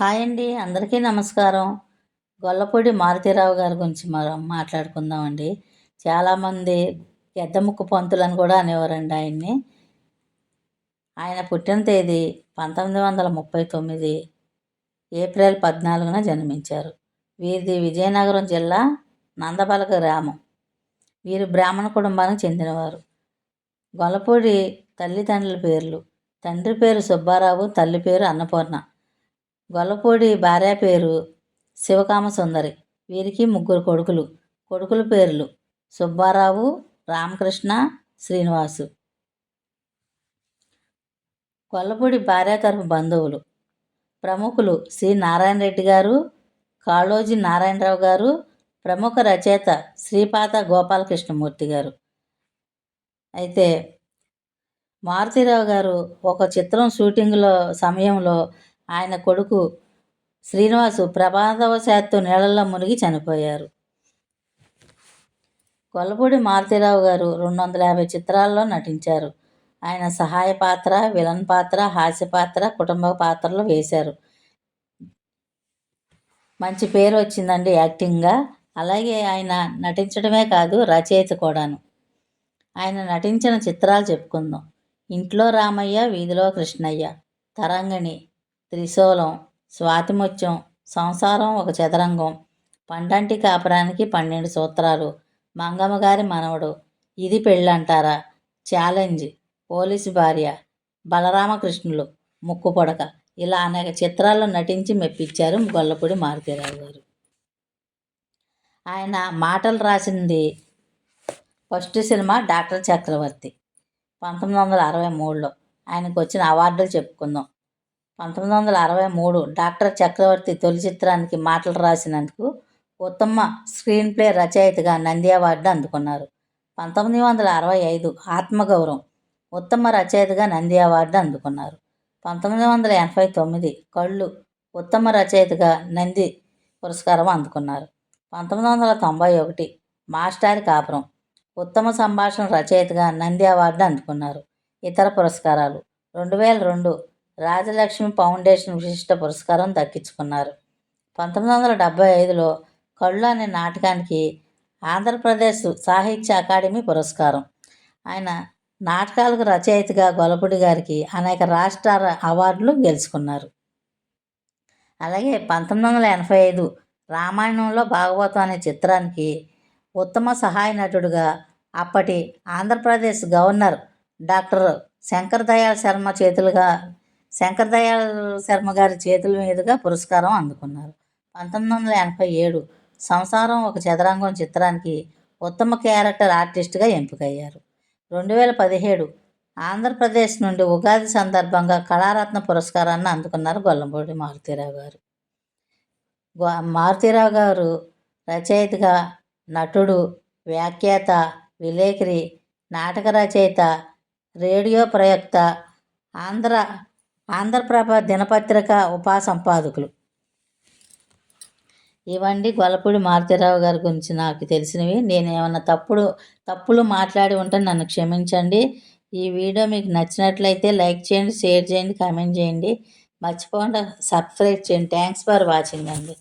Hi అండి అందరికీ నమస్కారం. గొల్లపూడి మారుతీరావు గారి గురించి మనం మాట్లాడుకుందామండి. చాలామంది పెద్దముక్కు పంతులు అని కూడా అనేవారండి ఆయన్ని. ఆయన పుట్టిన తేదీ పంతొమ్మిది వందల ముప్పై తొమ్మిది ఏప్రిల్ పద్నాలుగున జన్మించారు. వీరిది విజయనగరం జిల్లా నందబలక గ్రామం. వీరు బ్రాహ్మణ కుటుంబానికి చెందినవారు. గొల్లపూడి తల్లిదండ్రుల పేర్లు. తండ్రి పేరు సుబ్బారావు తల్లి పేరు అన్నపూర్ణ. గొల్లపూడి భార్య పేరు శివకామ సుందరి వీరికి ముగ్గురు కొడుకులు. కొడుకుల పేర్లు సుబ్బారావు రామకృష్ణ శ్రీనివాసు. కొల్లపూడి భార్య తరఫు బంధువులు. ప్రముఖులు శ్రీ నారాయణ రెడ్డి గారు కాళోజీ నారాయణరావు గారు ప్రముఖ రచయిత శ్రీపాత గోపాలకృష్ణమూర్తి గారు. అయితే మారుతీరావు గారు ఒక చిత్రం షూటింగ్లో సమయంలో ఆయన కొడుకు శ్రీనివాసు ప్రమాదవశాత్తు నీళ్ళల్లో మునిగి చనిపోయారు. కొల్లపూడి మారుతీరావు గారు రెండు వందల యాభై చిత్రాల్లో నటించారు. ఆయన సహాయ పాత్ర విలన్ పాత్ర హాస్య పాత్ర కుటుంబ పాత్రలు వేశారు. మంచి పేరు వచ్చిందండి యాక్టింగ్గా. అలాగే ఆయన నటించడమే కాదు రచయిత కూడాను. ఆయన నటించిన చిత్రాలు చెప్పుకుందాం. ఇంట్లో రామయ్య వీధిలో కృష్ణయ్య. తరంగిణి త్రిశూలం స్వాతిముత్యం సంసారం ఒక చదరంగం. పండంటి కాపురానికి పన్నెండు సూత్రాలు. మంగమ్మ గారి మనవడు. ఇది పెళ్ళంటారా? ఛాలెంజ్. పోలీసు భార్య. బలరామకృష్ణులు. ముక్కు పొడక. ఇలా అనేక చిత్రాల్లో నటించి మెప్పించారు గొల్లపూడి మారుతీరావు గారు. ఆయన మాటలు రాసింది ఫస్ట్ సినిమా డాక్టర్ చక్రవర్తి. పంతొమ్మిది వందల అరవై మూడులో. ఆయనకు వచ్చిన అవార్డులు చెప్పుకుందాం. పంతొమ్మిది వందల అరవై మూడు డాక్టర్ చక్రవర్తి తొలి చిత్రానికి మాటలు రాసినందుకు ఉత్తమ స్క్రీన్ ప్లే రచయితగా నంది అవార్డు అందుకున్నారు. పంతొమ్మిది వందల అరవై ఐదు ఆత్మగౌరవం ఉత్తమ రచయితగా నంది అవార్డు అందుకున్నారు. పంతొమ్మిది వందల ఎనభై తొమ్మిది కళ్ళు ఉత్తమ రచయితగా నంది పురస్కారం అందుకున్నారు. పంతొమ్మిది వందల తొంభై ఒకటి మాస్టారి కాపురం ఉత్తమ సంభాషణ రచయితగా నంది అవార్డు అందుకున్నారు. ఇతర పురస్కారాలు రెండు వేల రెండు రాజలక్ష్మి ఫౌండేషన్ విశిష్ట పురస్కారం దక్కించుకున్నారు. పంతొమ్మిది వందల డెబ్భై ఐదులో కళ్ళు అనే నాటకానికి ఆంధ్రప్రదేశ్ సాహిత్య అకాడమీ పురస్కారం. ఆయన నాటకాలకు రచయితగా గొలపుడి గారికి అనేక రాష్ట్ర అవార్డులు గెలుచుకున్నారు. అలాగే పంతొమ్మిది వందల ఎనభై ఐదు రామాయణంలో భాగవతం అనే చిత్రానికి ఉత్తమ సహాయ నటుడుగా అప్పటి ఆంధ్రప్రదేశ్ గవర్నర్ డాక్టర్ శంకర్ దయాళ్ శర్మ చేతులుగా శంకర్దయాళ శర్మ గారి చేతుల మీదుగా పురస్కారం అందుకున్నారు. పంతొమ్మిది వందల ఎనభై ఏడు సంసారం ఒక చదరంగం చిత్రానికి ఉత్తమ క్యారెక్టర్ ఆర్టిస్ట్గా ఎంపికయ్యారు. రెండు వేల పదిహేడు ఆంధ్రప్రదేశ్ నుండి ఉగాది సందర్భంగా కళారత్న పురస్కారాన్ని అందుకున్నారు గొల్లంపూడి మారుతీరావు గారు. మారుతీరావు గారు రచయితగా నటుడు వ్యాఖ్యాత విలేకరి నాటక రచయిత రేడియో ప్రయోక్త ఆంధ్ర ఆంధ్రప్రభ దినపత్రిక ఉపాసంపాదకులు. ఇవండి గొల్లపూడి మారుతిరావు గారి గురించి నాకు తెలిసినవి. నేను ఏమన్నా తప్పుడు తప్పులు మాట్లాడి ఉంటే నన్ను క్షమించండి. ఈ వీడియో మీకు నచ్చినట్లయితే లైక్ చేయండి షేర్ చేయండి కామెంట్ చేయండి. మర్చిపోకుండా సబ్స్క్రైబ్ చేయండి. థ్యాంక్స్ ఫర్ వాచింగ్ అండి.